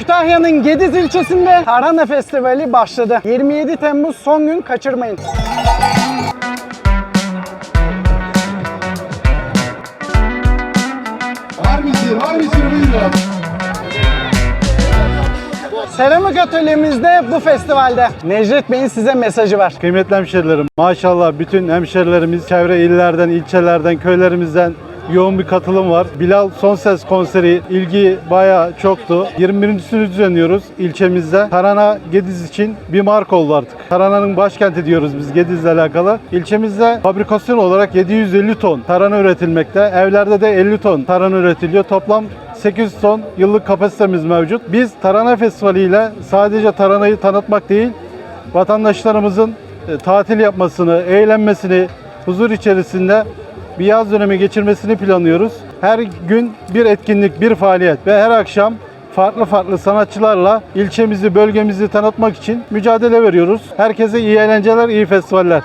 Kütahya'nın Gediz ilçesinde Tarhana Festivali başladı. 27 Temmuz son gün kaçırmayın. Seramik atölyemizde bu festivalde. Necdet Bey'in size mesajı var. Kıymetli hemşerilerim, maşallah bütün hemşerilerimiz çevre illerden, ilçelerden, köylerimizden yoğun bir katılım var. Bilal Son Ses konseri ilgi bayağı çoktu. 21.sünü düzenliyoruz ilçemizde. Tarhana Gediz için bir marka oldu artık. Tarhana'nın başkenti diyoruz biz Gediz'le alakalı. İlçemizde fabrikasyon olarak 750 ton tarhana üretilmekte. Evlerde de 50 ton tarhana üretiliyor. Toplam 800 ton yıllık kapasitemiz mevcut. Biz Tarhana Festivali ile sadece tarhanayı tanıtmak değil, vatandaşlarımızın e, tatil yapmasını, eğlenmesini, huzur içerisinde bir yaz dönemi geçirmesini planlıyoruz. Her gün bir etkinlik, bir faaliyet ve her akşam farklı farklı sanatçılarla ilçemizi, bölgemizi tanıtmak için mücadele veriyoruz. Herkese iyi eğlenceler, iyi festivaller.